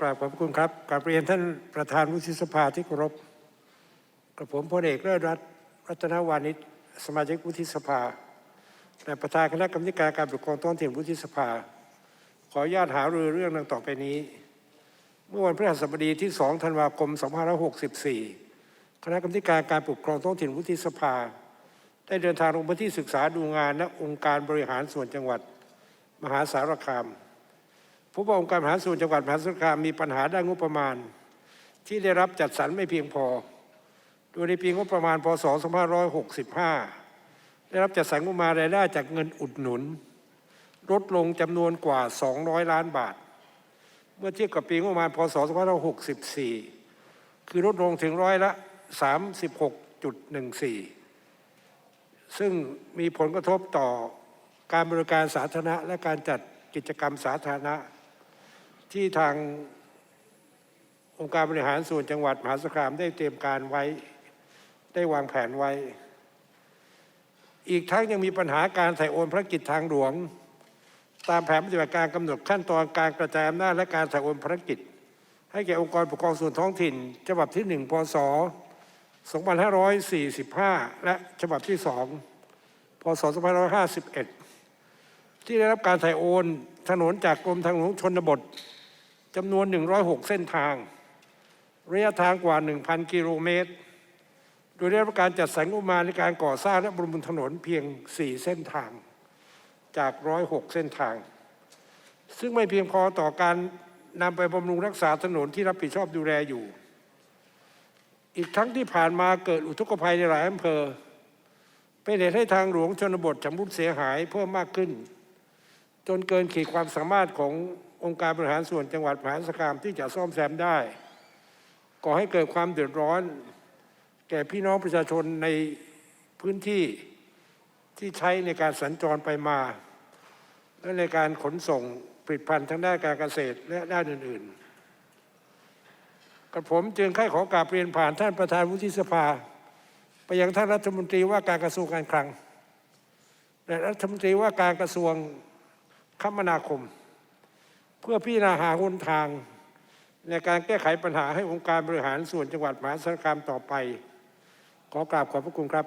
กราบขอบคุณครับกราบเรียนท่านประธานวุฒิสภาที่เคารพกระผมพลเอกเลิศรัตน์รัตนวานิชสมาชิกวุฒิสภาและประธานคณะกรรมการการปกครองท้องถิ่นวุฒิสภา ขออนุญาตหารือเรื่องดังต่อไปนี้ เมื่อวันพฤหัสบดีที่ 2 ธันวาคม 2564 คณะกรรมการการปกครองท้องถิ่นวุฒิสภา ได้เดินทางลงพื้นที่ศึกษาดูงานณองค์การบริหารส่วนจังหวัด มหาสารคาม ผู้ว่าองค์การบริหาส่วนจังหวัดมหาสารคามมีปัญหาด้านงบประมาณ ที่ได้รับจัดสรรไม่เพียงพอ โดยในปีงบประมาณพศ 2565 ได้รับจัดสรรงบประมาณรายได้จากเงินอุดหนุน ลดลงจำนวนกว่า 200 ล้านบาท เมื่อเทียบกับปีงบประมาณพศ 2564 คือลดลงถึงร้อยละ 36.14 ซึ่งมีผลกระทบต่อการบริการสาธารณะและการจัดกิจกรรมสาธารณะ ที่ทางองค์การบริหารส่วนจังหวัดมหาสารคามได้เตรียมการไว้ ได้วางแผนไว้ อีกทั้งยังมีปัญหาการถ่ายโอนภารกิจทางหลวง ตามแผนปฏิบัติการกำหนดขั้นตอนการกระจายอำนาจและการถ่ายโอนภารกิจ ให้แก่องค์กรปกครองส่วนท้องถิ่น ฉบับที่ 1 พศ 2545 และฉบับที่ 2 พศ 2551 ที่ได้รับการถ่ายโอนถนนจากกรมทางหลวงชนบท จำนวน 106 เส้นทาง ระยะทางกว่า 1,000 กิโลเมตร โดยได้รับการจัดสรรงบประมาณในการก่อสร้างและบำรุงถนนเพียง 4 เส้นทางจาก 106 เส้นทาง ซึ่งไม่เพียงพอต่อการนำไปบำรุงรักษาถนนที่รับผิดชอบดูแลอยู่ อีกทั้งที่ผ่านมาเกิดอุทกภัยในหลายอำเภอ เป็นเหตุให้ทางหลวงชนบทชำรุดเสียหายเพิ่มมากขึ้น จนเกินขีดความสามารถของ องค์การบริหารส่วนจังหวัดมหาสารคามที่จะซ่อมแซมได้ก่อให้เกิดความเดือดร้อน แก่พี่น้องประชาชนในพื้นที่ที่ใช้ในการสัญจรไปมา และในการขนส่งผลิตภัณฑ์ทั้งด้านการเกษตรและด้านอื่นๆกับผมจึงค่ายขอกราบเรียนผ่านท่านประธานวุฒิสภา ไปยังท่านรัฐมนตรีว่าการกระทรวงการคลัง และรัฐมนตรีว่าการกระทรวงคมนาคม พื่อพิจารณาหาหนทาง ในการแก้ไขปัญหาให้องค์การบริหารส่วนจังหวัดมหาสารคามต่อไป ขอกราบขอบพระคุณครับ